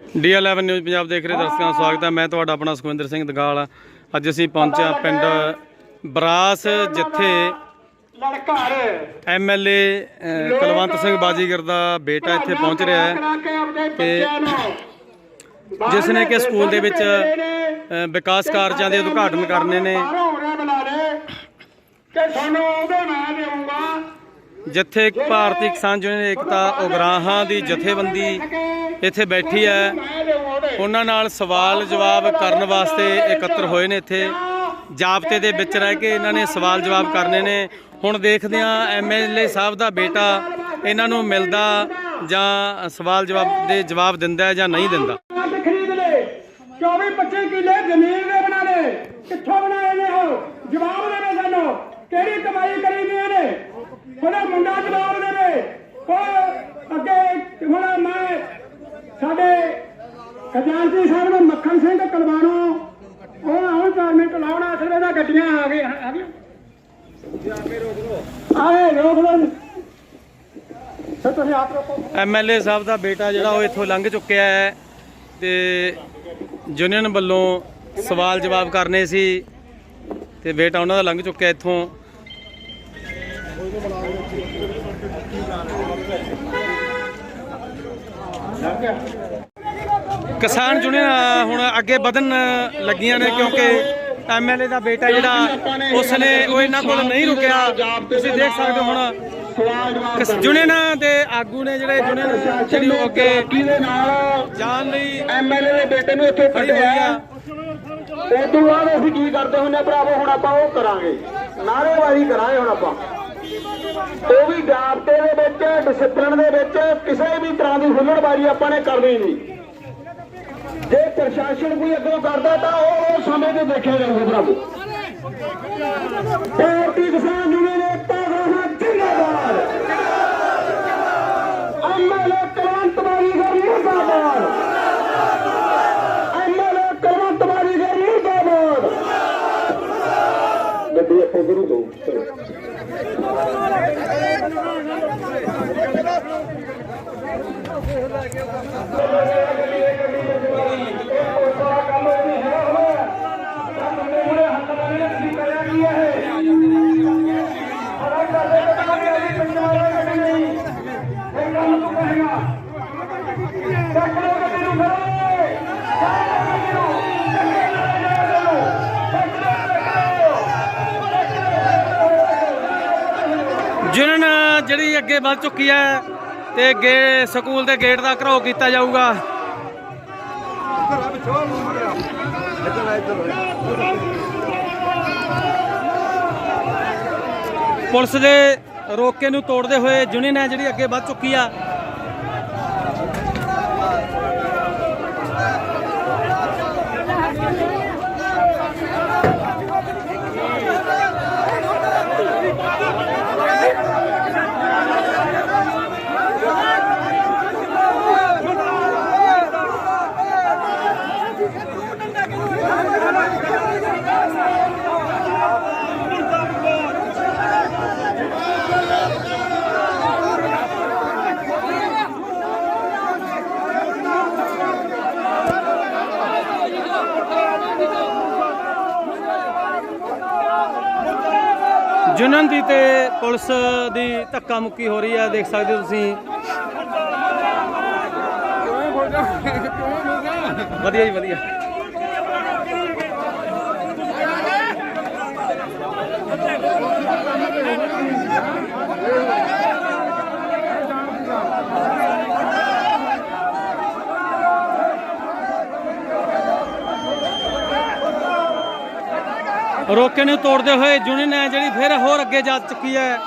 ਡੀ11 news Punjab ਦੇਖ ਰਹੇ ਦਰਸ਼ਕਾਂ ਦਾ ਸਵਾਗਤ ਹੈ। ਮੈਂ ਤੁਹਾਡਾ ਆਪਣਾ ਸੁਖਵਿੰਦਰ ਸਿੰਘ ਦਗਾਲ। ਅੱਜ ਅਸੀਂ ਪਹੁੰਚਿਆ ਪਿੰਡ ਬਰਾਸ, ਜਿੱਥੇ ਲੜਕਾਰ ਐਮਐਲਏ ਕੁਲਵੰਤ ਸਿੰਘ ਬਾਜੀਗਰ ਦਾ ਬੇਟਾ ਇੱਥੇ ਪਹੁੰਚ ਰਿਹਾ ਹੈ। ਤੇ ਜਿਸ ਨੇ ਕਿ ਸਕੂਲ ਦੇ ਵਿੱਚ ਵਿਕਾਸ ਕਾਰਜਾਂ ਦੇ ਉਦਘਾਟਨ ਕਰਨੇ ਨੇ। ਤੇ ਤੁਹਾਨੂੰ ਉਹਦੇ ਨਾਂ ਦੇਊਂਗਾ ਜਿੱਥੇ ਇੱਕ ਭਾਰਤੀ ਕਿਸਾਨ ਯੂਨੀਅਨ ਏਕਤਾ ਉਗਰਾਹਾਂ ਦੀ ਜਥੇਬੰਦੀ ਇੱਥੇ ਬੈਠੀ ਹੈ। ਉਹਨਾਂ ਨਾਲ ਸਵਾਲ ਜਵਾਬ ਕਰਨ ਵਾਸਤੇ ਇਕੱਤਰ ਹੋਏ ਨੇ ਇੱਥੇ। ਜਾਬਤੇ ਦੇ ਵਿੱਚ ਰਹਿ ਕੇ ਇਹਨਾਂ ਨੇ ਸਵਾਲ ਜਵਾਬ ਕਰਨੇ ਨੇ। ਹੁਣ ਦੇਖਦੇ ਹਾਂ ਐਮਐਲਏ ਸਾਹਿਬ ਦਾ ਬੇਟਾ ਇਹਨਾਂ ਨੂੰ ਮਿਲਦਾ ਜਾਂ ਸਵਾਲ ਜਵਾਬ ਦੇ ਜਵਾਬ ਦਿੰਦਾ ਜਾਂ ਨਹੀਂ ਦਿੰਦਾ? ਖਰੀਦ ਲੈ 24 25 ਕਿੱਲੇ ਜ਼ਮੀਨ ਦੇ ਬਣਾ ਲੈ ਕਿੱਥੋਂ ਬਣਾਏ ਨੇ ਉਹ? ਜਵਾਬ ਦੇਵੇ ਸਾਨੂੰ। ਕਿਹੜੀ ਕਮਾਈ ਕਰੀ ਨੇ? ਉਹਦਾ ਮੁੰਡਾ ਜਵਾਬ ਦੇਵੇ ਉਹ ਅੱਗੇ, ਹੁਣ ਮੈਂ ਸਾਡੇ ਖਜ਼ਾਨਚੀ ਸਾਹਿਬ ਨੂੰ ਮੱਖਣ ਸਿੰਘ ਕਲਵਾਣੋ, ਉਹ ਆਉਣ 4 ਲਾਉਣਾ ਅਸਲ ਇਹਦਾ ਗੱਡੀਆਂ ਆ ਗਏ ਆ ਗਏ ਆਏ, ਰੋਕ ਲੋ ਸਰ ਤੁਸੀਂ ਆਪ ਰੋਕੋ ਐਮਐਲਏ ਸਾਹਿਬ ਦਾ ਬੇਟਾ ਜਿਹੜਾ ਉਹ ਇੱਥੋਂ ਲੰਘ ਚੁੱਕਿਆ ਹੈ ਤੇ ਯੂਨੀਅਨ ਵੱਲੋਂ ਸਵਾਲ ਜਵਾਬ ਕਰਨੇ ਸੀ ਤੇ ਬੇਟਾ ਉਹਨਾਂ ਦਾ ਲੰਘ ਚੁੱਕਿਆ ਇੱਥੋਂ। ਕਿਸਾਨ ਯੂਨੀਅਨ ਹੁਣ ਅੱਗੇ ਵਧਣ ਲੱਗੀਆਂ ਨੇ ਕਿਉਂਕਿ ਐਮਐਲਏ ਦਾ ਬੇਟਾ ਜਿਹੜਾ ਉਸਨੇ ਉਹ ਇਹਨਾਂ ਕੋਲ ਨਹੀਂ ਰੁਕਿਆ। ਤੁਸੀਂ ਦੇਖ ਸਕਦੇ ਹੋ ਹੁਣ ਯੂਨੀਅਨ ਦੇ ਆਗੂ ਨੇ ਜਿਹੜੇ ਯੂਨੀਅਨ ਜਿਹੜੀ ਕਿਹਦੇ ਨਾਲ ਜਾਣ ਲਈ ਐਮਐਲਏ ਦੇ ਬੇਟੇ ਨੂੰ ਇੱਥੇ ਕੱਢਿਆ ਉਸ ਤੋਂ ਬਾਅਦ ਅਸੀਂ ਕੀ ਕਰਦੇ ਆ ਭਰਾਵੋ ਹੁਣ ਆਪਾਂ ਉਹ ਕਰਾਂਗੇ। ਨਾਰੇਬਾਜ਼ੀ ਕਰਾਂਗੇ ਹੁਣ ਆਪਾਂ। ਉਹ ਵੀ ਜਾਬਤੇ ਦੇ ਵਿੱਚ ਡਿਸਪਲਿਨ ਦੇ ਵਿੱਚ, ਕਿਸੇ ਵੀ ਤਰ੍ਹਾਂ ਦੀ ਹੁੱਲੜਬਾਜ਼ੀ ਆਪਾਂ ਨੇ ਕਰਨੀ ਨਹੀਂ। ਜੇ ਪ੍ਰਸ਼ਾਸਨ ਕੋਈ ਅੱਗੋਂ ਕਰਦਾ ਤਾਂ ਉਹ ਉਹ ਸਮੇਂ ਤੇ ਦੇਖਿਆ ਜਾਊਗਾ ਭਰਾਵੋ ਭਾਰਤੀ ਕਿਸਾਨ ਯੂਨੀਅਨ ਏਕਤਾ ਗ੍ਰਾਹਾਂ ਜਿੰਦਾਬਾਦ! ਐਮਐਲਏ ਕਲਵੰਤ ਬਾਰੀਗਰ ਮੁਰਦਾਬਾਦ ਐਮਐਲਏ ਕਲਵੰਤ ਬਾਰੀਗਰ ਮੁਰਦਾਬਾਦ ਗੱਡੀ ਇੱਥੇ ਗੁਰੂ ਦੋ। ਯੂਨੀਅਨ ਜਿਹੜੀ ਅੱਗੇ ਵੱਧ ਚੁੱਕੀ ਹੈ ਤੇ ਅੱਗੇ ਸਕੂਲ ਦੇ ਗੇਟ ਦਾ ਘਰਾਓ ਕੀਤਾ ਜਾਊਗਾ। ਪੁਲਿਸ ਦੇ ਰੋਕੇ ਨੂੰ ਤੋੜਦੇ ਹੋਏ ਯੂਨੀਅਨ ਹੈ ਜਿਹੜੀ ਅੱਗੇ ਵੱਧ ਚੁੱਕੀ ਆ। ਯੂਨੀਅਨ ਦੀ ਤੇ ਪੁਲਿਸ ਦੀ ਧੱਕਾ ਮੁੱਕੀ ਹੋ ਰਹੀ ਹੈ ਦੇਖ ਸਕਦੇ ਹੋ ਤੁਸੀਂ। ਵਧੀਆ ਜੀ ਵਧੀਆ। ਰੋਕੇ ਨੂੰ ਤੋੜਦੇ ਹੋਏ ਯੂਨੀਅਨ ਹੈ ਜਿਹੜੀ ਫਿਰ ਹੋਰ ਅੱਗੇ ਜਾ ਚੁੱਕੀ ਹੈ।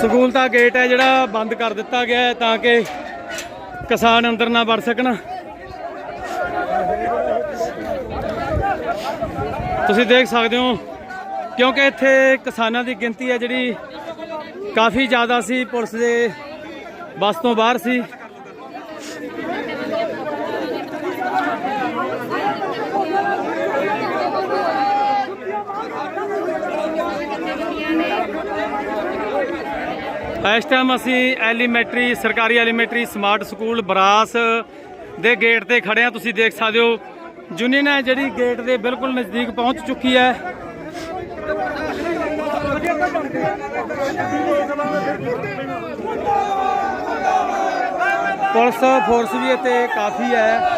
ਸਕੂਲ ਦਾ ਗੇਟ ਹੈ ਜਿਹੜਾ ਬੰਦ ਕਰ ਦਿੱਤਾ ਗਿਆ ਹੈ ਤਾਂ ਕਿ ਕਿਸਾਨ ਅੰਦਰ ਨਾ ਵੜ ਸਕਣ। ਤੁਸੀਂ ਦੇਖ ਸਕਦੇ ਹੋ, ਕਿਉਂਕਿ ਇੱਥੇ ਕਿਸਾਨਾਂ ਦੀ ਗਿਣਤੀ ਹੈ ਜਿਹੜੀ ਕਾਫੀ ਜ਼ਿਆਦਾ ਸੀ, ਪੁਲਿਸ ਦੇ ਬੱਸ ਤੋਂ ਬਾਹਰ ਸੀ। ਇਸ ਟਾਈਮ ਅਸੀਂ ਐਲੀਮੈਂਟਰੀ ਸਰਕਾਰੀ ਐਲੀਮੈਂਟਰੀ ਸਮਾਰਟ ਸਕੂਲ ਬਰਾਸ ਦੇ ਗੇਟ ਤੇ ਖੜੇ ਆ ਤੁਸੀਂ ਦੇਖ ਸਕਦੇ ਹੋ ਯੂਨੀਅਨ ਹੈ ਜਿਹੜੀ ਗੇਟ ਦੇ ਬਿਲਕੁਲ ਨਜ਼ਦੀਕ ਪਹੁੰਚ ਚੁੱਕੀ ਹੈ। ਪੁਲਿਸ ਫੋਰਸ ਵੀ ਇੱਥੇ ਕਾਫੀ ਹੈ।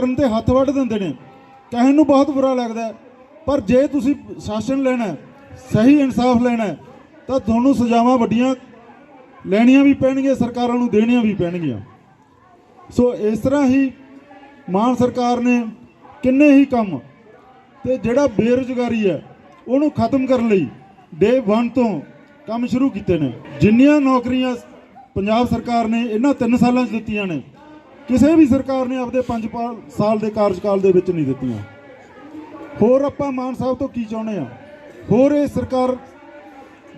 ਕਰਨ ਤੇ ਹੱਥ ਵੱਢ ਦਿੰਦੇ ਨੇ। ਕਹਿਣ ਨੂੰ ਬਹੁਤ ਬੁਰਾ ਲੱਗਦਾ ਪਰ ਜੇ ਤੁਸੀਂ ਸ਼ਾਸਨ ਲੈਣਾ ਸਹੀ ਇਨਸਾਫ ਲੈਣਾ ਤਾਂ ਤੁਹਾਨੂੰ ਸਜ਼ਾਵਾਂ ਵੱਡੀਆਂ ਲੈਣੀਆਂ ਵੀ ਪੈਣਗੀਆਂ, ਸਰਕਾਰਾਂ ਨੂੰ ਦੇਣੀਆਂ ਵੀ ਪੈਣਗੀਆਂ। ਸੋ ਇਸ ਤਰ੍ਹਾਂ ਹੀ ਮਾਨ ਸਰਕਾਰ ਨੇ ਕਿੰਨੇ ਹੀ ਕੰਮ ਤੇ ਜਿਹੜਾ ਬੇਰੁਜ਼ਗਾਰੀ ਹੈ, ਉਹਨੂੰ ਖਤਮ ਕਰਨ ਲਈ ਡੇ 1 ਤੋਂ ਕੰਮ ਸ਼ੁਰੂ ਕੀਤੇ ਨੇ। ਜਿੰਨੀਆਂ ਨੌਕਰੀਆਂ ਪੰਜਾਬ ਸਰਕਾਰ ਨੇ ਇਹਨਾਂ 3 ਸਾਲਾਂ 'ਚ ਦਿੱਤੀਆਂ ਨੇ ਕਿਸੇ ਵੀ ਸਰਕਾਰ ਨੇ ਆਪਦੇ 5 ਸਾਲ ਦੇ ਕਾਰਜਕਾਲ ਦੇ ਵਿੱਚ ਨਹੀਂ ਦਿੱਤੀਆਂ। ਹੋਰ ਆਪਾਂ ਮਾਨ ਸਾਹਿਬ ਤੋਂ ਕੀ ਚਾਹੁੰਦੇ ਆ ਹੋਰ ਇਹ ਸਰਕਾਰ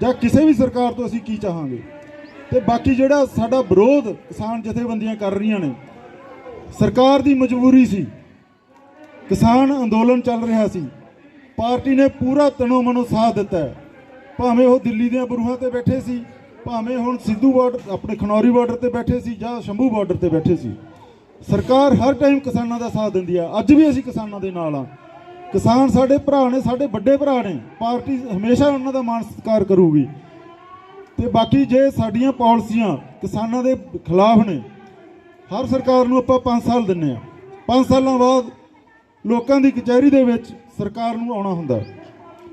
ਜਾਂ ਕਿਸੇ ਵੀ ਸਰਕਾਰ ਤੋਂ ਅਸੀਂ ਕੀ ਚਾਹਾਂਗੇ? ਤੇ ਬਾਕੀ ਜਿਹੜਾ ਸਾਡਾ ਵਿਰੋਧ ਕਿਸਾਨ ਜਥੇਬੰਦੀਆਂ ਕਰ ਰਹੀਆਂ ਨੇ, ਸਰਕਾਰ ਦੀ ਮਜਬੂਰੀ ਸੀ। ਕਿਸਾਨ ਅੰਦੋਲਨ ਚੱਲ ਰਿਹਾ ਸੀ। ਪਾਰਟੀ ਨੇ ਪੂਰਾ ਤਣੋ ਮਨੋ ਸਾਥ ਦਿੱਤਾ ਭਾਵੇਂ ਉਹ ਦਿੱਲੀ ਦੀਆਂ ਬਰੂਹਾਂ ਤੇ ਬੈਠੇ ਸੀ, ਭਾਵੇਂ ਹੁਣ ਸਿੱਧੂ ਬਾਰਡਰ, ਆਪਣੇ ਖਨੌਰੀ ਬਾਰਡਰ ਤੇ ਬੈਠੇ ਸੀ ਜਾਂ ਸ਼ੰਭੂ ਬਾਰਡਰ ਤੇ ਬੈਠੇ ਸੀ। ਸਰਕਾਰ ਹਰ ਟਾਈਮ ਕਿਸਾਨਾਂ ਦਾ ਸਾਥ ਦਿੰਦੀ ਆ। ਅੱਜ ਵੀ ਅਸੀਂ ਕਿਸਾਨਾਂ ਦੇ ਨਾਲ ਆ। ਕਿਸਾਨ ਸਾਡੇ ਭਰਾ ਨੇ, ਸਾਡੇ ਵੱਡੇ ਭਰਾ ਨੇ। ਪਾਰਟੀ ਹਮੇਸ਼ਾ ਉਹਨਾਂ ਦਾ ਮਾਣ ਸਤਿਕਾਰ ਕਰੂਗੀ। ਤੇ ਬਾਕੀ ਜੇ ਸਾਡੀਆਂ ਪਾਲਿਸੀਆਂ ਕਿਸਾਨਾਂ ਦੇ ਖਿਲਾਫ ਨੇ, ਹਰ ਸਰਕਾਰ ਨੂੰ ਆਪਾਂ 5 ਸਾਲ ਦਿੰਨੇ ਆ। 5 ਸਾਲਾਂ ਬਾਅਦ ਲੋਕਾਂ ਦੀ ਕਚਹਿਰੀ ਦੇ ਵਿੱਚ ਸਰਕਾਰ ਨੂੰ ਆਉਣਾ ਹੁੰਦਾ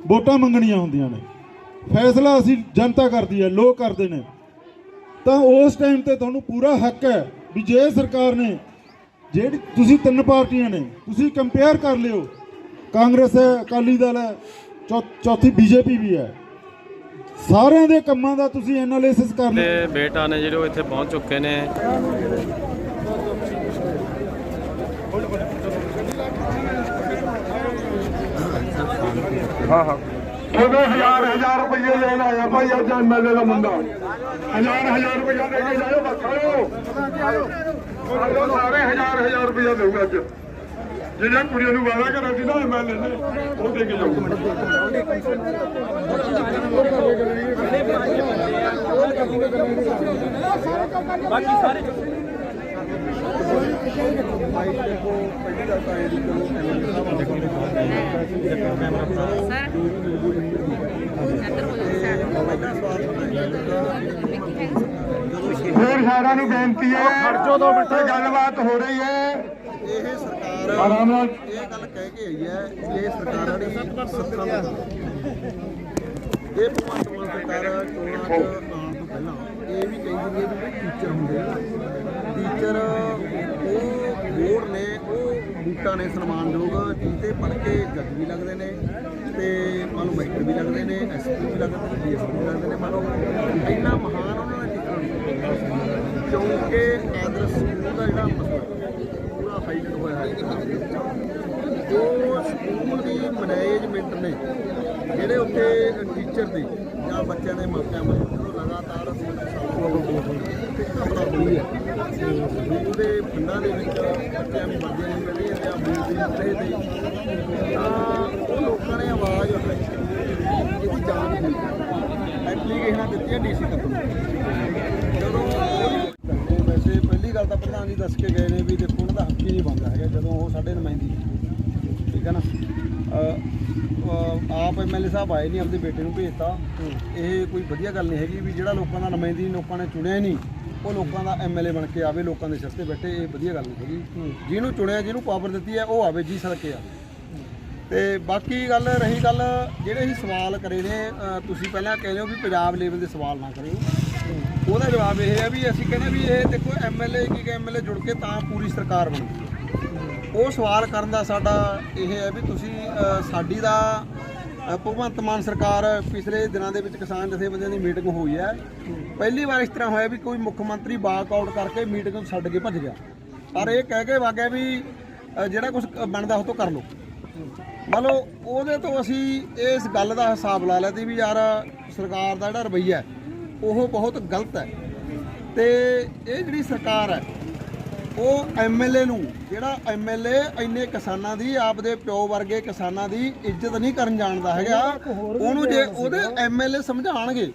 ਵੋਟਾਂ ਮੰਗਣੀਆਂ ਹੁੰਦੀਆਂ ਨੇ। ਫੈਸਲਾ ਅਸੀਂ ਜਨਤਾ ਕਰਦੀ ਹੈ, ਲੋਕ ਕਰਦੇ ਨੇ। ਤਾਂ ਉਸ ਟਾਈਮ ਤੇ ਤੁਹਾਨੂੰ ਪੂਰਾ ਹੱਕ ਹੈ ਵੀ ਜੇ ਸਰਕਾਰ ਨੇ ਜਿਹੜੀ ਤੁਸੀਂ ਤਿੰਨ ਪਾਰਟੀਆਂ ਨੇ ਤੁਸੀਂ ਕੰਪੇਅਰ ਕਰ ਲਿਓ। ਕਾਂਗਰਸ ਹੈ ਅਕਾਲੀ ਦਲ ਹੈ ਚੌਥੀ ਬੀਜੇਪੀ ਵੀ ਹੈ। ਸਾਰਿਆਂ ਦੇ ਕੰਮਾਂ ਦਾ ਤੁਸੀਂ ਐਨਾਲਿਸਿਸ ਕਰ ਲਿਓ। ਤੇ ਬੇਟਾ ਨੇ ਜਿਹੜੇ ਉਹ ਇੱਥੇ ਪਹੁੰਚ ਚੁੱਕੇ ਨੇ। ਉਹਦੇ ਹਜ਼ਾਰ ਹਜ਼ਾਰ ਰੁਪਏ ਲੈਣ ਆਇਆ ਭਾਈ ਅੱਜ ਐਮਐਲਏ ਦਾ ਮੁੰਡਾ। ਹਜ਼ਾਰ ਹਜ਼ਾਰ ਰੁਪਏ ਲੈ ਕੇ ਜਾਓ ਬੱਖਾਓ ਸਾਰੇ ਹਜ਼ਾਰ ਹਜ਼ਾਰ ਰੁਪਏ ਦੇਊਗਾ ਅੱਜ। ਜਿਹੜੀਆਂ ਕੁੜੀਆਂ ਨੂੰ ਵਾਦਾ ਕਰਿਆ ਸੀ ਨਾ ਐਮਐਲਏ ਨੇ ਉਹ ਦੇ ਕੇ ਜਾਊਗਾ। ਸਾਰਿਆਂ ਨੂੰ ਬੇਨਤੀ ਹੈ ਖਰਚੋ ਦੋ ਮਿੰਟ। ਗੱਲਬਾਤ ਹੋ ਰਹੀ ਹੈ। ਇਹ ਸਰਕਾਰ ਆਰਾਮ ਨਾਲ। ਇਹ ਗੱਲ ਕਹਿ ਕੇ ਆਈ ਹੈ ਕਿ ਇਹ ਸਰਕਾਰਾਂ ਦੀ ਸੱਤਾ ਦਾ ਇਹ ਭਗਵੰਤ ਮਾਨ ਸਰਕਾਰ ਚੋਣਾਂ ਆਉਣ ਤੋਂ ਪਹਿਲਾਂ ਇਹ ਵੀ ਕਹੀ ਜਾਂਦੀ ਹੈ ਵੀ ਟੀਚਰ ਹੁੰਦੇ ਆ। ਟੀਚਰ ਉਹ ਬੋਰਡ ਨੇ ਉਹ ਬੂਟਾਂ ਨੇ ਸਨਮਾਨਯੋਗ ਜਿੱਤੇ ਪੜ੍ਹ ਕੇ ਜੱਜ ਵੀ ਲੱਗਦੇ ਨੇ ਤੇ ਮੰਨ ਲਓ ਮੈਟਰ ਵੀ ਲੱਗਦੇ ਨੇ ਐਸਪੀ ਵੀ ਲੱਗਦੇ ਨੇ ਡੀਐਸਪੀ ਵੀ ਲੱਗਦੇ ਨੇ। ਮੰਨ ਲਓ ਇੰਨਾ ਮਹਾਨ ਨੇ ਕਿਉਂਕਿ ਕਾਂਗਰਸ ਸਕੂਲ ਦਾ ਜਿਹੜਾ ਮਸਲਾ ਪੂਰਾ ਹਾਈਲਾਈਟ ਹੋਇਆ ਹੈ ਉਹ ਸਕੂਲ ਦੀ ਮੈਨੇਜਮੈਂਟ ਨੇ, ਜਿਹੜੇ ਉੱਥੇ ਟੀਚਰ ਦੀ ਜਾਂ ਬੱਚਿਆਂ ਦੇ ਮਾਪਿਆਂ ਵੱਲੋਂ ਲਗਾਤਾਰ ਘਬਰਾ ਹੋਈ ਹੈ ਉਹਦੇ ਫੰਡਾਂ ਦੇ ਵਿੱਚ ਬੱਚਿਆਂ ਨੂੰ ਮਰਜ਼ੀ ਨਹੀਂ ਮਿਲ ਰਹੀ ਜਾਂ ਬੂਟ ਨਹੀਂ ਮਿਲ ਰਹੇ ਤਾਂ ਉਹ ਲੋਕਾਂ ਨੇ ਆਵਾਜ਼ ਉਠਾਈ ਇਹਦੀ ਜਾਂਚ ਹੋਈ ਐਪਲੀਕੇਸ਼ਨਾਂ ਦਿੱਤੀਆਂ ਡੀਸੀ ਤੱਕ। ਨੂੰ ਜਦੋਂ ਉਹ ਵੈਸੇ ਪਹਿਲੀ ਜੀ ਦੱਸ ਕੇ ਗਏ ਨੇ ਵੀ ਦੇਖੋ ਉਹਨਾਂ ਦਾ ਹੱਕ ਹੀ ਨਹੀਂ ਬਣਦਾ ਹੈਗਾ ਜਦੋਂ ਉਹ ਸਾਡੇ ਨੁਮਾਇੰਦੀ ਠੀਕ ਹੈ ਨਾ? ਅ, ਅ, ਆਪ ਐਮਐਲਏ ਸਾਹਿਬ ਆਏ ਨਹੀਂ ਆਪਣੇ ਬੇਟੇ ਨੂੰ ਭੇਜਤਾ। ਇਹ ਕੋਈ ਵਧੀਆ ਗੱਲ ਨਹੀਂ ਹੈਗੀ ਵੀ ਜਿਹੜਾ ਲੋਕਾਂ ਦਾ ਨੁਮਾਇੰਦੀ ਲੋਕਾਂ ਨੇ ਚੁਣਿਆ ਹੀ ਨਹੀਂ ਉਹ ਲੋਕਾਂ ਦਾ ਐਮਐਲਏ ਬਣ ਕੇ ਆਵੇ ਲੋਕਾਂ ਦੇ ਸਿਰ ਤੇ ਬੈਠੇ ਇਹ ਵਧੀਆ ਗੱਲ ਨਹੀਂ ਹੈਗੀ। ਜਿਹਨੂੰ ਚੁਣਿਆ ਜਿਹਨੂੰ ਪਾਵਰ ਦਿੱਤੀ ਹੈ ਉਹ ਆਵੇ ਜੀ ਸਦਕੇ ਆ ਤੇ ਬਾਕੀ ਗੱਲ ਰਹੀ ਗੱਲ ਜਿਹੜੇ ਅਸੀਂ ਸਵਾਲ ਕਰੇ ਨੇ ਅ, ਤੁਸੀਂ ਪਹਿਲਾਂ ਕਹਿੰਦੇ ਹੋ ਵੀ ਪੰਜਾਬ ਲੈਵਲ ਦੇ ਸਵਾਲ ਨਾ ਕਰਿਓ। ਉਹਦਾ ਜਵਾਬ ਇਹ ਹੈ ਵੀ ਅਸੀਂ ਕਹਿੰਦੇ ਵੀ ਇਹ ਦੇਖੋ ਐਮਐਲਏ ਕੀ ਕਿ ਐਮਐਲਏ ਜੁੜ ਕੇ ਤਾਂ ਪੂਰੀ ਸਰਕਾਰ ਬਣਦੀ ਹੈ ਉਹ ਸਵਾਲ ਕਰਨ ਦਾ ਸਾਡਾ ਇਹ ਹੈ ਵੀ ਤੁਸੀਂ ਸਾਡੀ ਦਾ ਭਗਵੰਤ ਮਾਨ ਸਰਕਾਰ ਪਿਛਲੇ ਦਿਨਾਂ ਦੇ ਵਿੱਚ ਕਿਸਾਨ ਜਥੇਬੰਦੀਆਂ ਦੀ ਮੀਟਿੰਗ ਹੋਈ ਹੈ। ਪਹਿਲੀ ਵਾਰ ਇਸ ਤਰ੍ਹਾਂ ਹੋਇਆ ਵੀ ਕੋਈ ਮੁੱਖ ਮੰਤਰੀ ਵਾਕ ਆਊਟ ਕਰਕੇ ਮੀਟਿੰਗ ਨੂੰ ਛੱਡ ਕੇ ਭੱਜ ਗਿਆ। ਪਰ ਇਹ ਕਹਿ ਕੇ ਵਾਗਿਆ ਵੀ ਜਿਹੜਾ ਕੁਝ ਬਣਦਾ ਉਹ ਤੋਂ ਕਰ ਲਓ। ਮੰਨ ਲਓ ਉਹਦੇ ਤੋਂ ਅਸੀਂ ਇਸ ਗੱਲ ਦਾ ਹਿਸਾਬ ਲਾ ਲਿਆ ਸੀ ਵੀ ਯਾਰ ਸਰਕਾਰ ਦਾ ਜਿਹੜਾ ਰਵੱਈਆ ਹੈ, ਉਹ ਬਹੁਤ ਗਲਤ ਹੈ। ਤੇ ਇਹ ਜਿਹੜੀ ਸਰਕਾਰ ਹੈ ਉਹ ਐਮਐਲਏ ਨੂੰ ਜਿਹੜਾ ਐਮਐਲਏ ਇੰਨੇ ਕਿਸਾਨਾਂ ਦੀ ਆਪਦੇ ਪਿਓ ਵਰਗੇ ਕਿਸਾਨਾਂ ਦੀ ਇੱਜ਼ਤ ਨਹੀਂ ਕਰਨ ਜਾਣਦਾ ਹੈਗਾ ਉਹਨੂੰ ਜੇ ਉਹਦੇ ਐਮਐਲਏ ਸਮਝਾਣਗੇ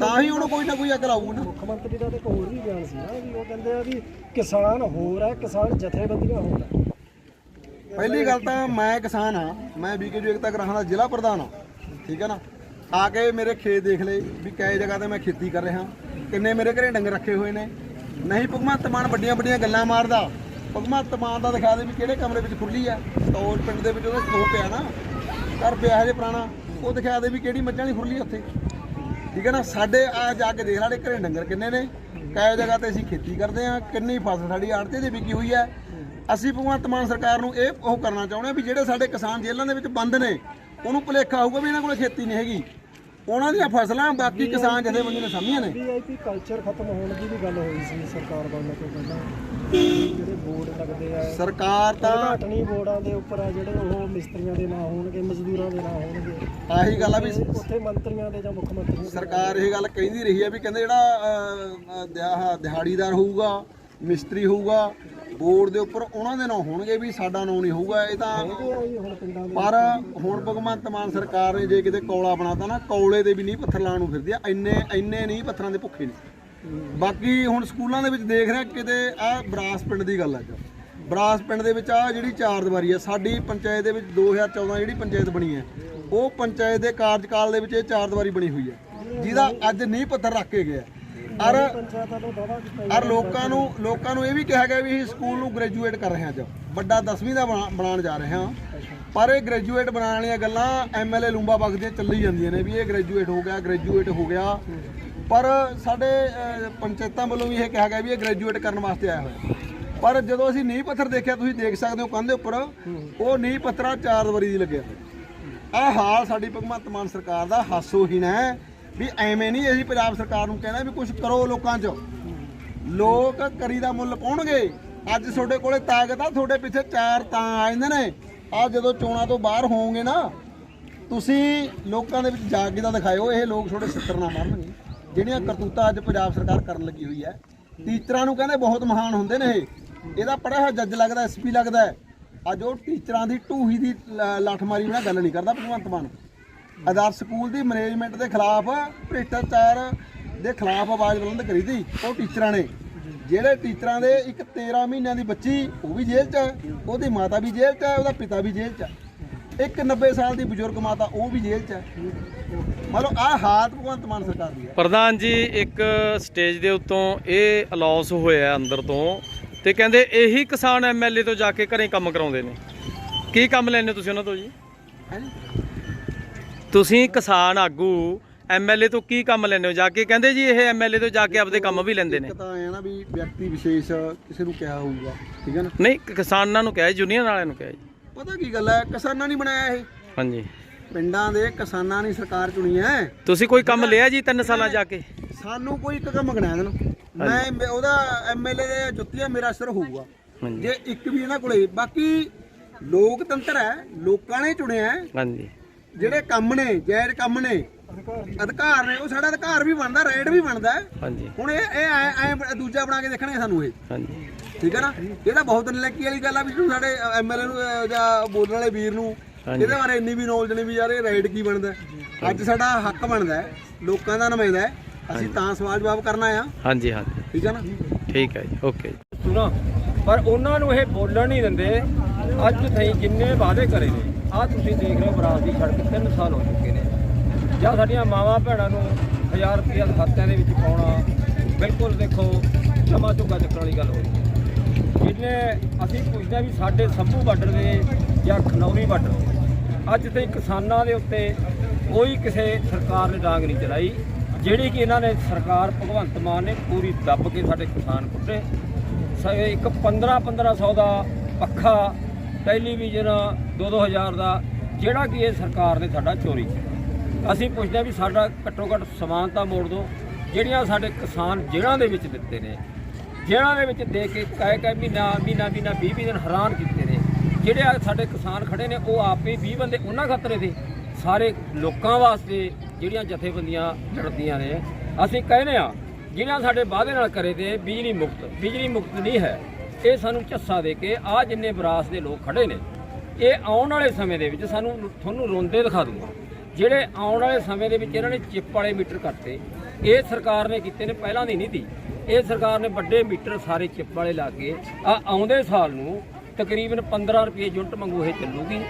ਤਾਂ ਹੀ ਉਹਨੂੰ ਕੋਈ ਨਾ ਕੋਈ ਅਕਲ ਆਊਗੀ ਨਾ। ਮੁੱਖ ਮੰਤਰੀ ਦਾ ਤੇ ਇੱਕ ਹੋਰ ਵੀ ਬਿਆਨ ਸੀ ਨਾ ਵੀ ਉਹ ਕਹਿੰਦੇ ਆ ਵੀ ਕਿਸਾਨ ਹੋਰ ਹੈ ਕਿਸਾਨ ਜਥੇਬੰਦੀਆਂ ਹੋਰ ਹੈ। ਪਹਿਲੀ ਗੱਲ ਤਾਂ ਮੈਂ ਕਿਸਾਨ ਹਾਂ ਮੈਂ ਬੀਕੇਯੂ ਏਕਤਾ ਗ੍ਰਾਹਾਂ ਦਾ ਜ਼ਿਲ੍ਹਾ ਪ੍ਰਧਾਨ ਹਾਂ ਠੀਕ ਹੈ ਨਾ? ਆ ਕੇ ਮੇਰੇ ਖੇਤ ਦੇਖ ਲਏ ਵੀ ਕਈ ਜਗ੍ਹਾ ਤੇ ਮੈਂ ਖੇਤੀ ਕਰ ਰਿਹਾ। ਕਿੰਨੇ ਮੇਰੇ ਘਰੇ ਡੰਗਰ ਰੱਖੇ ਹੋਏ ਨੇ। ਨਹੀਂ ਭਗਵੰਤ ਮਾਨ ਵੱਡੀਆਂ ਵੱਡੀਆਂ ਗੱਲਾਂ ਮਾਰਦਾ। ਭਗਵੰਤ ਮਾਨ ਦਾ ਦਿਖਾ ਦੇ ਵੀ ਕਿਹੜੇ ਕਮਰੇ ਵਿੱਚ ਖੁੱਲੀ ਆ। ਤੌਰ ਪਿੰਡ ਦੇ ਵਿੱਚ ਉਹਦਾ ਸਟੋਰ ਪਿਆ ਨਾ। ਘਰ ਪਿਆ ਹਜੇ ਪੁਰਾਣਾ। ਉਹ ਦਿਖਾ ਦੇ ਵੀ ਕਿਹੜੀ ਮੱਝਾਂ ਦੀ ਖੁੱਲੀ ਉੱਥੇ। ਠੀਕ ਹੈ ਨਾ? ਸਾਡੇ ਆ ਜਾ ਕੇ ਦੇਖ ਸਾਡੇ ਘਰੇ ਡੰਗਰ ਕਿੰਨੇ ਨੇ। ਕਈ ਜਗ੍ਹਾ ਤੇ ਅਸੀਂ ਖੇਤੀ ਕਰਦੇ ਆ ਕਿੰਨੀ ਫਸਲ ਸਾਡੀ ਆੜਤੇ ਦੀ ਵਿਕੀ ਹੋਈ ਹੈ। ਅਸੀਂ ਭਗਵੰਤ ਮਾਨ ਸਰਕਾਰ ਨੂੰ ਇਹ ਉਹ ਕਰਨਾ ਚਾਹੁੰਦੇ ਆ ਵੀ ਜਿਹੜੇ ਸਾਡੇ ਕਿਸਾਨ ਜੇਲ੍ਹਾਂ ਦੇ ਵਿੱਚ ਬੰਦ ਨੇ ਉਹਨੂੰ ਭੁਲੇਖਾ ਹੋਊਗਾ ਵੀ ਇਹਨਾਂ ਕੋਲ ਖੇਤੀ ਨਹੀਂ ਹੈਗੀ। ਉਹਨਾਂ ਦੀਆਂ ਫਸਲਾਂ ਬਾਕੀ ਕਿਸਾਨ ਜਥੇਬੰਦੀ ਨੇ ਸਾਂਭੀਆਂ ਨੇ। ਵੀਆਈਪੀ ਕਲਚਰ ਖਤਮ ਹੋਣ ਦੀ ਵੀ ਗੱਲ ਹੋਈ ਸੀ ਸਰਕਾਰ ਬਣਨ ਤੋਂ ਪਹਿਲਾਂ। ਜਿਹੜੇ ਬੋਰਡ ਲੱਗਦੇ ਆ ਸਰਕਾਰ ਤਾਂ ਘਾਟਣੀ ਬੋਰਡਾਂ ਦੇ ਉੱਪਰ ਆ ਜਿਹੜੇ ਉਹ ਮਿਸਤਰੀਆਂ ਦੇ ਨਾਂ ਹੋਣਗੇ ਮਜ਼ਦੂਰਾਂ ਦੇ ਨਾਂ ਹੋਣਗੇ। ਆਹੀ ਗੱਲ ਆ ਵੀ ਉੱਥੇ ਮੰਤਰੀਆਂ ਦੇ ਜਾਂ ਮੁੱਖ ਮੰਤਰੀਆਂ ਦੇ ਸਰਕਾਰ ਇਹ ਗੱਲ ਕਹਿੰਦੀ ਰਹੀ ਹੈ ਵੀ ਕਹਿੰਦੇ ਜਿਹੜਾ ਦਿਹਾੜੀਦਾਰ ਹੋਊਗਾ ਮਿਸਤਰੀ ਹੋਊਗਾ ਬੋਰਡ ਦੇ ਉੱਪਰ ਉਹਨਾਂ ਦੇ ਨਾਂ ਹੋਣਗੇ ਵੀ ਸਾਡਾ ਨਾਂ ਨਹੀਂ ਹੋਊਗਾ, ਇਹ ਤਾਂ ਪਰ ਹੁਣ ਭਗਵੰਤ ਮਾਨ ਸਰਕਾਰ ਨੇ ਜੇ ਕਿਤੇ ਕੌਲਾ ਬਣਾਤਾ ਨਾ, ਕੌਲੇ ਦੇ ਵੀ ਨਹੀਂ ਪੱਥਰ ਲਾਉਣ ਨੂੰ ਫਿਰਦੀ ਆ, ਇੰਨੇ ਇੰਨੇ ਨਹੀਂ ਪੱਥਰਾਂ ਦੇ ਭੁੱਖੇ ਨੇ। ਬਾਕੀ ਹੁਣ ਸਕੂਲਾਂ ਦੇ ਵਿੱਚ ਦੇਖ ਰਿਹਾ, ਕਿਤੇ ਆ ਬਰਾਸ ਪਿੰਡ ਦੀ ਗੱਲ ਆ ਅੱਜ। ਬਰਾਸ ਪਿੰਡ ਦੇ ਵਿੱਚ ਆ ਜਿਹੜੀ ਚਾਰ ਦੀਵਾਰੀ ਆ, ਸਾਡੀ ਪੰਚਾਇਤ ਦੇ ਵਿੱਚ 2014 ਜਿਹੜੀ ਪੰਚਾਇਤ ਬਣੀ ਹੈ ਉਹ ਪੰਚਾਇਤ ਦੇ ਕਾਰਜਕਾਲ ਦੇ ਵਿੱਚ ਇਹ ਚਾਰ ਦੀਵਾਰੀ ਬਣੀ ਹੋਈ ਹੈ ਜਿਹਦਾ ਅੱਜ ਨੀਂਹ ਪੱਥਰ ਰੱਖ ਕੇ ਗਿਆ। ਔਰ ਔਰ ਲੋਕਾਂ ਨੂੰ ਲੋਕਾਂ ਨੂੰ ਇਹ ਵੀ ਕਿਹਾ ਗਿਆ ਵੀ ਅਸੀਂ ਸਕੂਲ ਨੂੰ ਗ੍ਰੈਜੂਏਟ ਕਰ ਰਹੇ ਹਾਂ ਅੱਜ ਵੱਡਾ 10ਵੀਂ ਦਾ ਬਣਾ- ਬਣਾਉਣ ਜਾ ਰਹੇ ਹਾਂ। ਪਰ ਇਹ ਗ੍ਰੈਜੂਏਟ ਬਣਾਉਣ ਵਾਲੀਆਂ ਗੱਲਾਂ ਐਮਐਲਏ ਲੂੰਬਾ ਬਗ ਦੀਆਂ ਚੱਲੀ ਜਾਂਦੀਆਂ ਨੇ ਵੀ ਇਹ ਗ੍ਰੈਜੂਏਟ ਹੋ ਗਿਆ ਗ੍ਰੈਜੂਏਟ ਹੋ ਗਿਆ। ਪਰ ਸਾਡੇ ਅਹ, ਪੰਚਾਇਤਾਂ ਵੱਲੋਂ ਵੀ ਇਹ ਕਿਹਾ ਗਿਆ ਵੀ ਇਹ ਗ੍ਰੈਜੂਏਟ ਕਰਨ ਵਾਸਤੇ ਆਇਆ ਹੋਇਆ। ਪਰ ਜਦੋਂ ਅਸੀਂ ਨੀਂਹ ਪੱਥਰ ਦੇਖਿਆ ਤੁਸੀਂ ਦੇਖ ਸਕਦੇ ਹੋ ਕੰਧ ਦੇ ਉੱਪਰ ਉਹ ਨੀਂਹ ਪੱਥਰਾ ਚਾਰ ਵਾਰੀ ਦੀ ਲੱਗਿਆ। ਹੋਇਆ ਆਹ ਹਾਲ ਸਾਡੀ ਭਗਵੰਤ ਮਾਨ ਸਰਕਾਰ ਦਾ ਹਾਸੋਹੀਣ ਹੈ। ਵੀ ਐਵੇਂ ਨਹੀਂ ਅਸੀਂ ਪੰਜਾਬ ਸਰਕਾਰ ਨੂੰ ਕਹਿਣਾ ਵੀ ਕੁਝ ਕਰੋ ਲੋਕਾਂ 'ਚ। ਲੋਕ ਕਰੀ ਦਾ ਮੁੱਲ ਪਾਉਣਗੇ। ਅੱਜ ਤੁਹਾਡੇ ਕੋਲੇ ਤਾਕਤ ਆ, ਤੁਹਾਡੇ ਪਿੱਛੇ ਚਾਰ ਤਾਂ ਆ ਜਾਂਦੇ ਨੇ। ਆ ਜਦੋਂ ਚੋਣਾਂ ਤੋਂ ਬਾਹਰ ਹੋਵੋਗੇ ਨਾ, ਤੁਸੀਂ ਲੋਕਾਂ ਦੇ ਵਿੱਚ ਜਾ ਕੇ ਦਿਖਾਇਓ, ਇਹ ਲੋਕ ਤੁਹਾਡੇ ਸਿੱਤਰ ਨਾ ਮਾਰਨਗੇ। ਜਿਹੜੀਆਂ ਕਰਤੂਤਾਂ ਅੱਜ ਪੰਜਾਬ ਸਰਕਾਰ ਕਰਨ ਲੱਗੀ ਹੋਈ ਹੈ, ਟੀਚਰਾਂ ਨੂੰ ਕਹਿੰਦੇ ਬਹੁਤ ਮਹਾਨ ਹੁੰਦੇ ਨੇ ਇਹ। ਇਹਦਾ ਪੜਿਆ ਹੋਇਆ ਜੱਜ ਲੱਗਦਾ ਐਸਪੀ ਲੱਗਦਾ ਅੱਜ ਉਹ ਟੀਚਰਾਂ ਦੀ ਢੂਹੀ ਦੀ ਲ- ਲੱਠ ਮਾਰੀ ਬਿਨਾਂ ਗੱਲ ਨਹੀਂ ਕਰਦਾ ਭਗਵੰਤ ਮਾਨ। ਆਦਰਸ਼ ਸਕੂਲ ਦੀ ਮੈਨੇਜਮੈਂਟ ਦੇ ਖਿਲਾਫ ਭ੍ਰਿਸ਼ਟਾਚਾਰ ਦੇ ਖਿਲਾਫ ਆਵਾਜ਼ ਬੁਲੰਦ ਕਰੀ ਸੀ ਉਹ ਟੀਚਰਾਂ ਨੇ। ਜਿਹੜੇ ਟੀਚਰਾਂ ਦੇ ਇੱਕ 13 ਮਹੀਨਿਆਂ ਦੀ ਬੱਚੀ ਉਹ ਵੀ ਜੇਲ੍ਹ 'ਚ ਹੈ ਉਹਦੀ ਮਾਤਾ ਵੀ ਜੇਲ੍ਹ 'ਚ ਹੈ ਉਹਦਾ ਪਿਤਾ ਵੀ ਜੇਲ੍ਹ 'ਚ ਹੈ ਇੱਕ 90 ਸਾਲ ਦੀ ਬਜ਼ੁਰਗ ਮਾਤਾ ਉਹ ਵੀ ਜੇਲ੍ਹ 'ਚ ਹੈ ਮਤਲਬ ਆਹ ਹਾਲਤ ਭਗਵੰਤ ਮਾਨ ਸਰਕਾਰ ਦੀ ਹੈ ਪ੍ਰਧਾਨ ਜੀ ਇੱਕ ਸਟੇਜ ਦੇ ਉੱਤੋਂ ਇਹ ਅਲੌਸ ਹੋਇਆ ਅੰਦਰ ਤੋਂ ਤੇ ਕਹਿੰਦੇ ਇਹੀ ਕਿਸਾਨ ਐਮਐਲਏ ਤੋਂ ਜਾ ਕੇ ਘਰੇ ਕੰਮ ਕਰਾਉਂਦੇ ਨੇ। ਕੀ ਕੰਮ ਲੈਣੇ ਤੁਸੀਂ ਉਹਨਾਂ ਤੋਂ ਜੀ? ਤੁਸੀਂ ਕਿਸਾਨ ਆਗੂ ਐਮਐਲਏ ਤੋਂ ਕੀ ਕੰਮ ਲੈਂਦੇ ਹੋ? ਜਾ ਕੇ ਕਹਿੰਦੇ ਜੀ ਇਹ ਐਮਐਲਏ ਤੋਂ ਜਾ ਕੇ ਆਪਦੇ ਕੰਮ ਵੀ ਲੈਂਦੇ ਨੇ। ਇੱਕ ਤਾਂ ਐ ਨਾ ਵੀ ਵਿਅਕਤੀ ਵਿਸ਼ੇਸ਼ ਕਿਸੇ ਨੂੰ ਕਿਹਾ ਹੋਊਗਾ ਠੀਕ ਹੈ ਨਾ? ਨਹੀਂ ਕਿਸਾਨਾਂ ਨੂੰ ਕਿਹਾ ਯੂਨੀਅਨ ਵਾਲਿਆਂ ਨੂੰ ਕਿਹਾ ਜੀ। ਪਤਾ ਕੀ ਗੱਲ ਹੈ ਕਿਸਾਨਾਂ ਨਹੀਂ ਬਣਾਇਆ ਇਹ। ਹਾਂਜੀ। ਪਿੰਡਾਂ ਦੇ ਕਿਸਾਨਾਂ ਨੇ ਸਰਕਾਰ ਚੁਣੀ ਹੈ। ਤੁਸੀਂ ਕੋਈ ਕੰਮ ਲਿਆ ਜੀ 3 ਸਾਲਾਂ ਜਾ ਕੇ? ਸਾਨੂੰ ਕੋਈ ਇੱਕ ਕੰਮ ਗਣਾਇਆ ਦੇਣ। ਮੈਂ ਮੈਂ ਉਹਦਾ ਐਮਐਲਏ ਦੇ ਜੁੱਤੀਆਂ ਮੇਰਾ ਅਸਰ ਹੋਊਗਾ। ਹਾਂਜੀ। ਜੇ ਇੱਕ ਵੀ ਇਹਨਾਂ ਕੋਲੇ ਬਾਕੀ ਲੋਕਤੰਤਰ ਹੈ ਲੋਕਾਂ ਨੇ ਚੁਣਿਆ ਹੈ। ਹਾਂਜੀ। ਜਿਹੜੇ ਕੰਮ ਨੇ ਜਾਇਜ਼ ਕੰਮ ਨੇ ਅਧਿਕਾਰ ਨੇ ਉਹ ਸਾਡਾ ਅਧਿਕਾਰ ਵੀ ਬਣਦਾ ਰਾਈਟ ਵੀ ਬਣਦਾ। ਹਾਂਜੀ। ਹੁਣ ਇਹ ਇਹ ਐ ਐ ਦੂਜਾ ਬਣਾ ਕੇ ਦੇਖਣਗੇ ਸਾਨੂੰ ਇਹ। ਹਾਂਜੀ। ਠੀਕ ਹੈ ਨਾ? ਇਹ ਤਾਂ ਬਹੁਤ ਨਲੇਕੀ ਵਾਲੀ ਗੱਲ ਆ ਵੀ ਸਾਡੇ ਐਮਐਲਏ ਨੂੰ ਜਾਂ ਬੋਲਣ ਵਾਲੇ ਵੀਰ ਨੂੰ। ਇਹਦੇ ਬਾਰੇ ਇੰਨੀ ਵੀ ਨੌਲੇਜ ਨਹੀਂ ਵੀ ਯਾਰ ਇਹ ਰਾਈਟ ਕੀ ਬਣਦਾ। ਅੱਜ ਸਾਡਾ ਹੱਕ ਬਣਦਾ ਲੋਕਾਂ ਦਾ ਨੁਮਾਇੰਦਾ ਅਸੀਂ ਤਾਂ ਸਵਾਲ ਜਵਾਬ ਕਰਨਾ ਆ। ਹਾਂਜੀ ਹਾਂਜੀ। ਠੀਕ ਹੈ ਨਾ? ਠੀਕ ਹੈ ਜੀ ਓਕੇ ਜੀ। ਸੁਣਾ ਪਰ ਉਹਨਾਂ ਨੂੰ ਇਹ ਬੋਲਣ ਨਹੀਂ ਦਿੰਦੇ ਅੱਜ ਤਾਈਂ ਜਿੰਨੇ ਵਾਅਦੇ ਕਰੇ ਨੇ? ਆਹ ਤੁਸੀਂ ਦੇਖ ਰਹੇ ਹੋ ਬਰਾਤ ਦੀ ਸੜਕ 3 ਸਾਲ ਹੋ ਚੁੱਕੇ ਨੇ। ਜਾਂ ਸਾਡੀਆਂ ਮਾਵਾਂ ਭੈਣਾਂ ਨੂੰ 1000 ਰੁਪਏ ਖਾਤਿਆਂ ਦੇ ਵਿੱਚ ਪਾਉਣਾ, ਬਿਲਕੁਲ ਦੇਖੋ, ਜਮਾ ਝੁੱਗਾ ਚੱਕਣ ਵਾਲੀ ਗੱਲ ਹੋ ਰਹੀ ਹੈ। ਜਿੰਨੇ ਅਸੀਂ ਪੁੱਛਦੇ ਹਾਂ ਵੀ ਸਾਡੇ ਸੰਭੂ ਬਾਰਡਰ ਦੇ ਜਾਂ ਖਨੌਰੀ ਬਾਰਡਰ ਦੇ, ਅੱਜ ਤਾਈਂ ਕਿਸਾਨਾਂ ਦੇ ਉੱਤੇ ਕੋਈ ਕਿਸੇ ਸਰਕਾਰ ਨੇ ਡਾਂਗ ਨਹੀਂ ਚਲਾਈ, ਜਿਹੜੀ ਕਿ ਇਹਨਾਂ ਨੇ ਸਰਕਾਰ ਭਗਵੰਤ ਮਾਨ ਨੇ ਪੂਰੀ ਦੱਬ ਕੇ ਸਾਡੇ ਕਿਸਾਨ ਕੁੱਟੇ। ਸ- ਇੱਕ 15 1500 ਦਾ ਪੱਖਾ ਟੈਲੀਵਿਜ਼ਨ 2-2000 ਦਾ, ਜਿਹੜਾ ਕਿ ਇਹ ਸਰਕਾਰ ਨੇ ਸਾਡਾ ਚੋਰੀ ਕੀਤਾ। ਅਸੀਂ ਪੁੱਛਦੇ ਹਾਂ ਵੀ ਸਾਡਾ ਘੱਟੋ ਘੱਟ ਸਮਾਨ ਤਾਂ ਮੋੜ ਦਿਓ। ਜਿਹੜੀਆਂ ਸਾਡੇ ਕਿਸਾਨ ਜੇਲ੍ਹਾਂ ਦੇ ਵਿੱਚ ਦਿੱਤੇ ਨੇ, ਜੇਲ੍ਹਾਂ ਦੇ ਵਿੱਚ ਦੇ ਕੇ ਕਹਿ ਕਹਿ ਮਹੀਨਾ ਮਹੀਨਾ ਮਹੀਨਾ 20 20 ਦਿਨ ਹੈਰਾਨ ਕੀਤੇ ਨੇ। ਜਿਹੜੇ ਸਾਡੇ ਕਿਸਾਨ ਖੜੇ ਨੇ, ਉਹ ਆਪੇ 20 ਬੰਦੇ ਉਹਨਾਂ ਖਤਰੇ ਦੇ। ਸਾਰੇ ਲੋਕਾਂ ਵਾਸਤੇ ਜਿਹੜੀਆਂ ਜਥੇਬੰਦੀਆਂ ਲੜਦੀਆਂ ਨੇ। ਅਸੀਂ ਕਹਿੰਦੇ ਆ ਜਿਹੜੀਆਂ ਸਾਡੇ ਵਾਅਦੇ ਨਾਲ ਕਰੇ ਤੇ ਬਿਜਲੀ ਮੁਕਤ ਬਿਜਲੀ ਮੁਕਤ ਨਹੀਂ ਹੈ। ਇਹ ਸਾਨੂੰ ਝੱਸਾ ਦੇ ਕੇ ਆ ਜਿੰਨੇ ਵਿਰਾਸ ਦੇ ਲੋਕ ਖੜੇ ਨੇ, ਇਹ ਆਉਣ ਵਾਲੇ ਸਮੇਂ ਦੇ ਵਿੱਚ ਸਾਨੂੰ ਤੁਹਾਨੂੰ ਰੋਂਦੇ ਦਿਖਾ ਦੂੰਗਾ। ਜਿਹੜੇ ਆਉਣ ਵਾਲੇ ਸਮੇਂ ਦੇ ਵਿੱਚ ਇਹਨਾਂ ਨੇ ਚਿੱਪ ਵਾਲੇ ਮੀਟਰ ਕਰਤੇ, ਇਹ ਸਰਕਾਰ ਨੇ ਕੀਤੇ ਨੇ, ਪਹਿਲਾਂ ਦੀ ਨਹੀਂ ਤੀ ਇਹ ਸਰਕਾਰ ਨੇ ਵੱਡੇ ਮੀਟਰ ਸਾਰੇ ਚਿੱਪ ਵਾਲੇ ਲਾ ਕੇ ਆ ਆਉਂਦੇ ਸਾਲ ਨੂੰ ਤਕਰੀਬਨ 15 ਰੁਪਏ ਯੂਨਿਟ ਮੰਗੂ ਇਹ ਚੱਲੂਗੀ।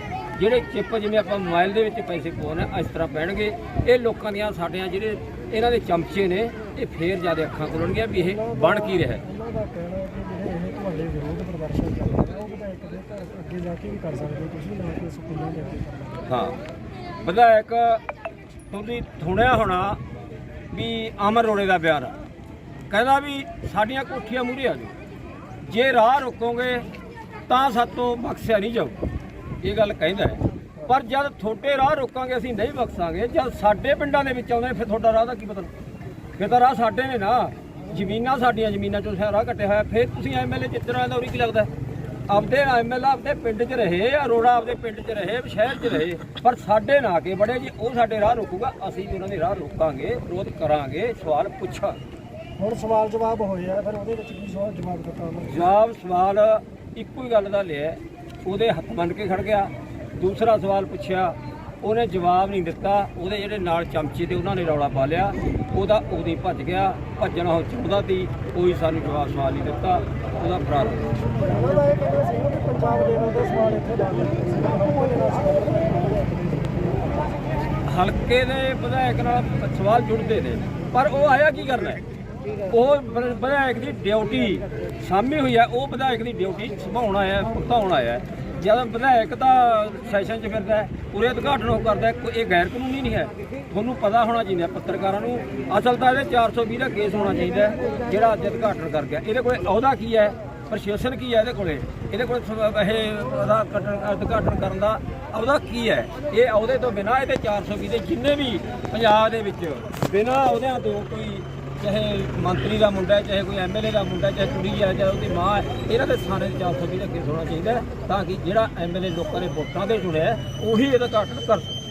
ਜਿਹੜੇ ਚਿੱਪ ਜਿਵੇਂ ਆਪਾਂ ਮੋਬਾਈਲ ਦੇ ਵਿੱਚ ਪੈਸੇ ਪਾਉਣੇ ਇਸ ਤਰ੍ਹਾਂ ਪੈਣਗੇ। ਇਹ ਲੋਕਾਂ ਦੀਆਂ ਸਾਡੀਆਂ ਜਿਹੜੇ ਇਹਨਾਂ ਦੇ ਚਮਚੇ ਨੇ, ਇਹ ਫੇਰ ਜ਼ਿਆਦਾ ਅੱਖਾਂ ਖੋਲਣਗੀਆਂ ਵੀ ਇਹ ਬਣ ਕੀ ਰਿਹਾ ਤੁਹਾਡੇ ਵਿਰੋਧ ਪ੍ਰਦਰਸ਼ਨ ਚੱਲ ਰਿਹਾ ਉਹ ਵਿਧਾਇਕ ਦੇ ਘਰ ਅੱਗੇ ਜਾ ਕੇ ਵੀ ਕਰ ਸਕਦੇ ਹੋ, ਤੁਸੀਂ ਨਾ ਕਿ ਸਕੂਲਾਂ ਦੇ ਅੱਗੇ ਕਰਨਾ? ਹਾਂ। ਵਿਧਾਇਕ ਤੁਸੀਂ ਸੁਣਿਆ ਹੋਣਾ ਵੀ ਅਮਰ ਰੋੜੇ ਦਾ ਬਿਆਨ ਆ। ਕਹਿੰਦਾ ਵੀ ਸਾਡੀਆਂ ਕੋਠੀਆਂ ਮੂਹਰੇ ਆ ਜਾਓ। ਜੇ ਰਾਹ ਰੋਕੋਗੇ ਤਾਂ ਸਾਤੋਂ ਬਖਸ਼ਿਆ ਨਹੀਂ ਜਾਊ। ਇਹ ਗੱਲ ਕਹਿੰਦਾ ਹੈ। ਪਰ ਜਦ ਥੋੜੇ ਰਾਹ ਰੋਕਾਂਗੇ, ਅਸੀਂ ਨਹੀਂ ਬਖਸ਼ਾਂਗੇ। ਜਦ ਸਾਡੇ ਪਿੰਡਾਂ ਦੇ ਵਿੱਚ ਆਉਂਦੇ ਫਿਰ ਤੁਹਾਡਾ ਰਾਹ ਦਾ ਕੀ ਮਤਲਬ? ਫਿਰ ਤਾਂ ਰਾਹ ਸਾਡੇ ਨੇ ਨਾ। ਜ਼ਮੀਨਾਂ ਸਾਡੀਆਂ ਜ਼ਮੀਨਾਂ ਚੋਂ ਸਾਰਾ ਕੱਟਿਆ ਹੋਇਆ। ਫਿਰ ਤੁਸੀਂ ਐਮਐਲਏ ਜਿੱਤਣ ਆਇਆ ਉਰੀ ਕੀ ਲੱਗਦਾ? ਆਪਦੇ ਐਮਐਲਏ ਆਪਦੇ ਪਿੰਡ 'ਚ ਰਹੇ ਜਾਂ ਰੋੜਾ ਆਪਦੇ ਪਿੰਡ 'ਚ ਰਹੇ ਸ਼ਹਿਰ 'ਚ ਰਹੇ। ਪਰ ਸਾਡੇ ਨਾ ਕੇ ਬੜੇ ਜੀ ਉਹ ਸਾਡੇ ਰਾਹ ਰੋਕੂਗਾ ਅਸੀਂ ਵੀ ਉਹਨਾਂ ਦੇ ਰਾਹ ਰੋਕਾਂਗੇ ਵਿਰੋਧ ਕਰਾਂਗੇ ਸਵਾਲ ਪੁੱਛਾਂਗੇ। ਹੁਣ ਸਵਾਲ ਜਵਾਬ ਹੋਏ ਆ ਫਿਰ ਉਹਦੇ ਵਿੱਚ ਕੀ ਸਵਾਲ ਜਵਾਬ ਦਿੱਤਾ ਉਹਨਾਂ? ਨੇ ਜਵਾਬ ਸਵਾਲ ਇੱਕੋ ਹੀ ਗੱਲ ਦਾ ਲਿਆ ਉਹਦੇ ਹੱਥ ਬੰਨ ਕੇ ਖੜ ਗਿਆ। ਦੂਸਰਾ ਸਵਾਲ ਪੁੱਛਿਆ ਉਹਨੇ ਜਵਾਬ ਨਹੀਂ ਦਿੱਤਾ। ਉਹਦੇ ਜਿਹੜੇ ਨਾਲ ਚਮਚੇ ਤੇ ਉਹਨਾਂ ਨੇ ਰੌਲਾ ਪਾ ਲਿਆ। ਉਹਦਾ ਉਹਦੀ ਭੱਜ ਗਿਆ, ਭੱਜਣਾ ਉਹ ਚਾਹੁੰਦਾ ਸੀ। ਕੋਈ ਸਾਨੂੰ ਜਵਾਬ ਸਵਾਲ ਨਹੀਂ ਦਿੱਤਾ। ਉਹਦਾ ਫਰਾਰ ਹੋ ਗਿਆ। ਹਲਕੇ ਦੇ ਵਿਧਾਇਕ ਨਾਲ ਸਵਾਲ ਜੁੜਦੇ ਨੇ, ਪਰ ਉਹ ਆਇਆ ਕੀ ਕਰਨਾ ਉਹ ਵਿਧਾਇਕ ਦੀ ਡਿਊਟੀ ਸਾਹਮਣੇ ਹੋਈ ਹੈ। ਉਹ ਵਿਧਾਇਕ ਦੀ ਡਿਊਟੀ ਸੰਭਾਉਣ ਆਇਆ, ਭੁਗਤਾਉਣ ਆਇਆ ਹੈ। ਜਦ ਵਿਧਾਇਕ ਤਾਂ ਸੈਸ਼ਨ 'ਚ ਫਿਰਦਾ ਹੈ ਪੂਰੇ ਉਦਘਾਟਨ ਉਹ ਕਰਦਾ ਹੈ, ਕੋਈ ਇਹ ਗੈਰ ਕਾਨੂੰਨੀ ਨਹੀਂ ਹੈ। ਤੁਹਾਨੂੰ ਪਤਾ ਹੋਣਾ ਚਾਹੀਦਾ ਪੱਤਰਕਾਰਾਂ ਨੂੰ। ਅਸਲ ਤਾਂ ਇਹਦੇ 420 ਦਾ ਕੇਸ ਹੋਣਾ ਚਾਹੀਦਾ ਹੈ, ਜਿਹੜਾ ਅੱਜ ਉਦਘਾਟਨ ਕਰ ਗਿਆ। ਇਹਦੇ ਕੋਲੇ ਅਹੁਦਾ ਕੀ ਹੈ? ਪ੍ਰਸ਼ਾਸਨ ਕੀ ਹੈ ਇਹਦੇ ਕੋਲੇ? ਇਹਦੇ ਕੋਲ ਸਵ- ਇਹ ਉਹਦਾ ਕਟਨ- ਉਦਘਾਟਨ ਕਰਨ ਦਾ ਅਹੁਦਾ ਕੀ ਹੈ? ਇਹ ਅਹੁਦੇ ਤੋਂ ਬਿਨਾ ਇਹਦੇ 420 ਦੇ ਜਿੰਨੇ ਵੀ ਪੰਜਾਬ ਦੇ ਵਿੱਚ ਬਿਨਾ ਅਹੁਦਿਆਂ ਤੋਂ ਕੋਈ ਚਾਹੇ ਮੰਤਰੀ ਦਾ ਮੁੰਡਾ ਹੈ ਚਾਹੇ ਕੋਈ ਐਮਐਲਏ ਦਾ ਮੁੰਡਾ ਹੈ, ਚਾਹੇ ਕੁੜੀ ਹੈ ਚਾਹੇ ਉਹਦੀ ਮਾਂ ਹੈ ਇਹਨਾਂ ਦੇ ਸਾਰੇ 420 ਦਾ ਕੇਸ ਹੋਣਾ ਚਾਹੀਦਾ ਹੈ, ਤਾਂ ਕਿ ਜਿਹੜਾ ਐਮਐਲਏ ਲੋਕਾਂ ਨੇ ਵੋਟਾਂ ਦੇ ਚੁਣਿਆ ਹੈ, ਉਹੀ ਇਹਦਾ ਉਦਘਾਟਨ ਕਰ ਸਕੇ।